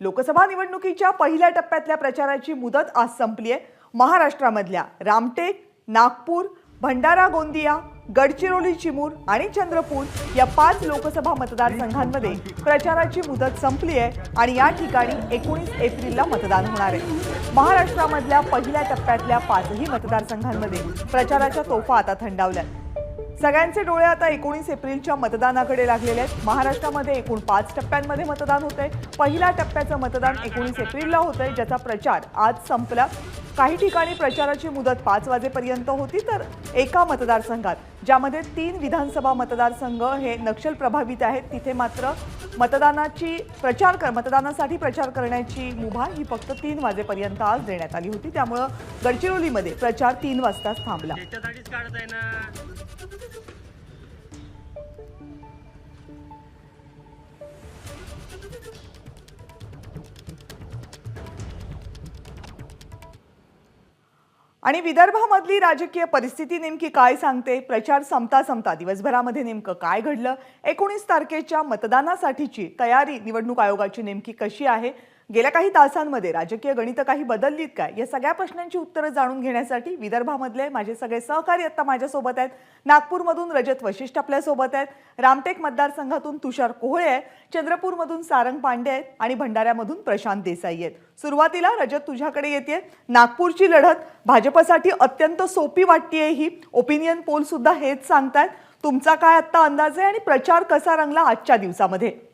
लोकसभा निवडणुकीच्या पहिल्या टप्प्यातल्या प्रचाराची मुदत आज संपली आहे महाराष्ट्रामधल्या रामटेक नागपूर भंडारा गोंदिया गडचिरोली चिमूर आणि चंद्रपूर या पाच लोकसभा मतदारसंघांमध्ये प्रचाराची मुदत संपली आहे आणि या ठिकाणी एकोणीस एप्रिलला मतदान होणार आहे. महाराष्ट्रामधल्या पहिल्या टप्प्यातल्या पाचही मतदारसंघांमध्ये प्रचाराच्या तोफा आता थंडावल्या. सगळ्यांचे डोळे आता एकोणीस एप्रिलच्या मतदानाकडे लागलेले आहेत. महाराष्ट्रामध्ये एकूण पाच टप्प्यांमध्ये मतदान होत आहे पहिल्या टप्प्याचं मतदान एकोणीस एप्रिलला होत आहे ज्याचा प्रचार आज संपला. काही ठिकाणी प्रचाराची मुदत पाच वाजेपर्यंत होती तर एका मतदारसंघात ज्यामध्ये तीन विधानसभा मतदारसंघ हे नक्षल प्रभावित आहेत तिथे मात्र मतदानाची प्रचार कर मतदानासाठी प्रचार करण्याची मुभा ही फक्त तीन वाजेपर्यंत आज देण्यात आली होती. त्यामुळं गडचिरोलीमध्ये प्रचार तीन वाजताच थांबला. आणि विदर्भामधली राजकीय परिस्थिती नेमकी काय सांगते? प्रचार संपता संपता दिवसभरामध्ये नेमकं काय घडलं? एकोणीस तारखेच्या मतदानासाठीची तयारी निवडणूक आयोगाची नेमकी कशी आहे? गेल्या काही तासांमध्ये राजकीय गणितं काही बदललीत काय? या सगळ्या प्रश्नांची उत्तरं जाणून घेण्यासाठी विदर्भामधले माझे सगळे सहकारी आता माझ्यासोबत आहेत. नागपूरमधून रजत वशिष्ठ आपल्यासोबत आहेत. रामटेक मतदारसंघातून तुषार कोहळे आहेत. चंद्रपूरमधून सारंग पांडे आहेत. आणि भंडाऱ्यामधून प्रशांत देसाई आहेत. सुरुवातीला रजत तुझ्याकडे येते नागपूरची लढत भाजपसाठी अत्यंत सोपी वाटतीये ही. ओपिनियन पोल सुद्धा हेच सांगतायत. तुमचा काय आत्ता अंदाज आहे? आणि प्रचार कसा रंगला आजच्या दिवसामध्ये?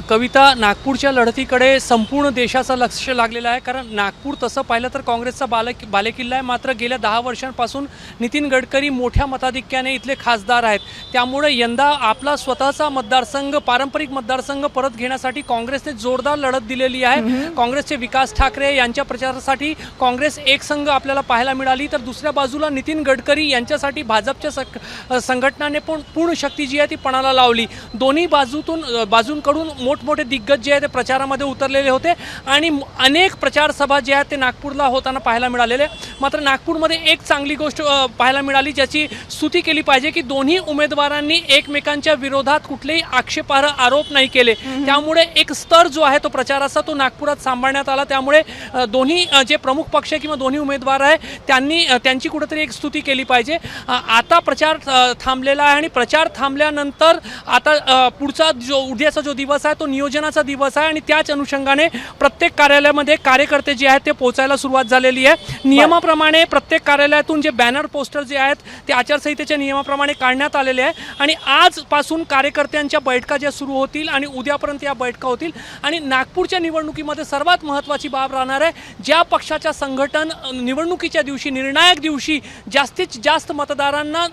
कविता नागपूरच्या लढतीकडे संपूर्ण देशाचं लक्ष लागलेलं आहे. कारण नागपूर तसं पाहिलं तर काँग्रेसचा बाले बालेकिल्ला आहे. मात्र गेल्या दहा वर्षांपासून नितीन गडकरी मोठ्या मताधिक्याने इथले खासदार आहेत. त्यामुळे यंदा आपला स्वतःचा मतदारसंघ पारंपरिक मतदारसंघ परत घेण्यासाठी काँग्रेसने जोरदार लढत दिलेली आहे. काँग्रेसचे विकास ठाकरे यांच्या प्रचारासाठी काँग्रेस एक संघ आपल्याला पाहायला मिळाली. तर दुसऱ्या बाजूला नितीन गडकरी यांच्यासाठी भाजपच्या संघटनाने पण पूर्ण शक्ती जी आहे ती पणाला लावली. दोन्ही बाजूतून बाजूंकडून मोठमोठे दिग्गज जे आहे ते प्रचारामध्ये उतरलेले होते आणि अनेक प्रचार सभा जे आहेत ते नागपूरला होताना पाहायला मिळालेले. मात्र नागपूरमध्ये एक चांगली गोष्ट पाहायला मिळाली ज्याची स्तुती केली पाहिजे की दोन्ही उमेदवारांनी एकमेकांच्या विरोधात कुठलेही आक्षेपार्ह आरोप नाही केले. त्यामुळे एक स्तर जो आहे तो प्रचाराचा तो नागपुरात सांभाळण्यात आला. त्यामुळे दोन्ही जे प्रमुख पक्ष किंवा दोन्ही उमेदवार आहे त्यांनी त्यांची कुठेतरी एक स्तुती केली पाहिजे. आता प्रचार थांबलेला आहे आणि प्रचार थांबल्यानंतर आता पुढचा जो उद्याचा जो दिवस आहे तो नियोजनाचा दिवस आहे आणि त्याच अनुषंगाने प्रत्येक कार्यालयामध्ये कार्यकर्ते जे आहेत ते पोहोचायला सुरुवात झालेली आहे. नियमाप्रमाणे प्रत्येक कार्यालयातून जे बॅनर पोस्टर जे आहेत ते आचारसंहितेच्या नियमाप्रमाणे काढण्यात आलेले आहे. आणि आजपासून कार्यकर्त्यांच्या बैठका ज्या सुरू होतील आणि उद्यापर्यंत या बैठका होतील. आणि नागपूरच्या निवडणुकीमध्ये सर्वात महत्त्वाची बाब राहणार आहे ज्या पक्षाच्या संघटन निवडणुकीच्या दिवशी निर्णायक दिवशी जास्तीत जास्त मतदारांना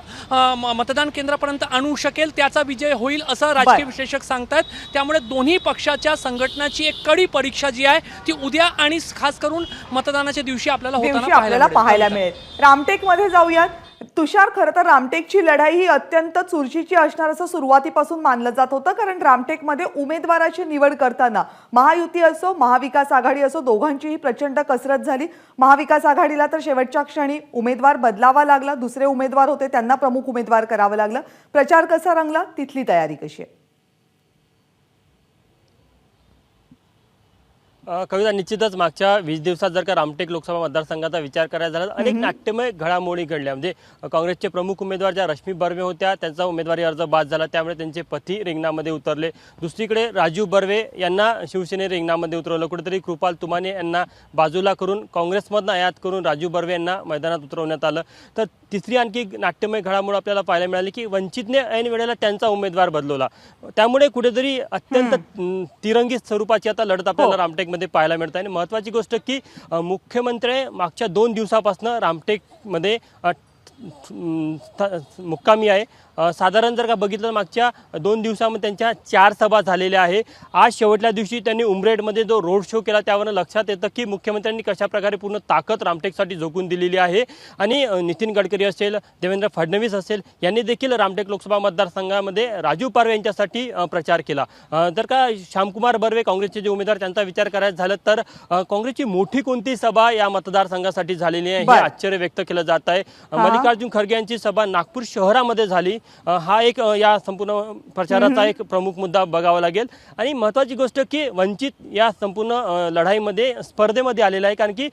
मतदान केंद्रापर्यंत आणू शकेल त्याचा विजय होईल असं राजकीय. विश्लेषक सांगतात त्यामुळे दोन्ही पक्षाच्या संघटनाची एक कडी परीक्षा जी आहे ती उद्या आणि खास करून मतदानाच्या दिवशी आपल्याला दिवशी होताना आपल्याला पाहायला मिळेल. मिळेल रामटेकमध्ये जाऊयात. तुषार खरं तर रामटेकची लढाई ही अत्यंत चुरशीची असणार असं सुरुवातीपासून मानलं जात होतं कारण रामटेकमध्ये उमेदवाराची निवड करताना महायुती असो महाविकास आघाडी असो दोघांचीही प्रचंड कसरत झाली. महाविकास आघाडीला तर शेवटच्या क्षणी उमेदवार बदलावा लागला. दुसरे उमेदवार होते त्यांना प्रमुख उमेदवार करावं लागलं. प्रचार कसा रंगला? तिथली तयारी कशी आहे? कविता निश्चितच मागच्या वीस दिवसात जर का रामटेक लोकसभा मतदारसंघाचा विचार करायचा झाला अनेक नाट्यमय घडामोडी घडल्या. म्हणजे काँग्रेसचे प्रमुख उमेदवार ज्या रश्मी बर्वे होत्या त्यांचा उमेदवारी अर्ज बाद झाला. त्यामुळे त्यांचे पती रिंगणामध्ये उतरले. दुसरीकडे राजीव बर्वे यांना शिवसेने रिंगणामध्ये उतरवलं. कुठेतरी कृपाल तुमाने यांना बाजूला करून काँग्रेसमधनं आयात करून राजीव बर्वे यांना मैदानात उतरवण्यात आलं. तर तिसरी आणखी नाट्यमय घडामोड आपल्याला पाहायला मिळाली की वंचितने ऐन वेळेला त्यांचा उमेदवार बदलवला. त्यामुळे कुठेतरी अत्यंत तिरंगी स्वरूपाची आता लढत आपल्याला रामटेकमध्ये पाहायला मिळतं आणि महत्त्वाची गोष्ट की मुख्यमंत्री मागच्या दोन दिवसापासून रामटेकमध्ये मुक्कामी आहे साधारण जर का बघितलं मागच्या दोन दिवसामध्ये त्यांच्या चार सभा झालेल्या आहे आज शेवटल्या दिवशी त्यांनी उमरेडमध्ये जो रोड शो केला त्यावरून लक्षात येतं की मुख्यमंत्र्यांनी कशाप्रकारे पूर्ण ताकद रामटेकसाठी झोकून दिलेली आहे आणि नितीन गडकरी असेल देवेंद्र फडणवीस असेल यांनी देखील रामटेक लोकसभा मतदारसंघामध्ये राजू पारवे यांच्यासाठी प्रचार केला जर का श्यामकुमार बर्वे काँग्रेसचे जे उमेदवार त्यांचा विचार करायचा झालं तर काँग्रेसची मोठी कोणती सभा या मतदारसंघासाठी झालेली आहे हे. आश्चर्य व्यक्त केलं जात आहे हा. मल्लिकार्जुन खरगे यांची सभा नागपूर शहरामध्ये झाली. हा एक या संपूर्ण प्रचाराचा एक प्रमुख मुद्दा बघावा लागेल. आणि महत्त्वाची गोष्ट की वंचित या संपूर्ण लढाईमध्ये स्पर्धेमध्ये आलेला आहे. कारण की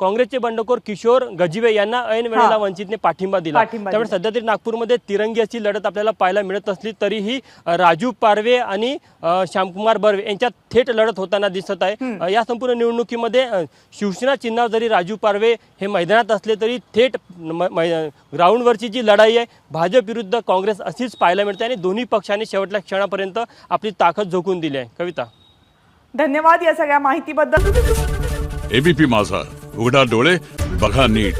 काँग्रेसचे बंडखोर किशोर गजिबे यांना ऐन वेळेला. वंचितने पाठिंबा दिला. त्यामुळे. सध्या तरी नागपूरमध्ये तिरंगी अशी लढत आपल्याला पाहायला मिळत असली तरीही राजू पारवे आणि श्यामकुमार बर्वे यांच्यात थेट लढत होताना दिसत आहे. या संपूर्ण निवडणुकीमध्ये शिवसेना चिन्हावर जरी राजू पारवे हे मैदानात असले तरी थेट ग्राउंडवरची जी लढाई आहे भाजप विरुद्ध काँग्रेस अशीच पाहायला मिळते आणि दोन्ही पक्षांनी शेवटच्या क्षणापर्यंत आपली ताकद झोकून दिली आहे. कविता. धन्यवाद या सगळ्या माहितीबद्दल. एबीपी माझा. उघडा डोळे बघा नीट.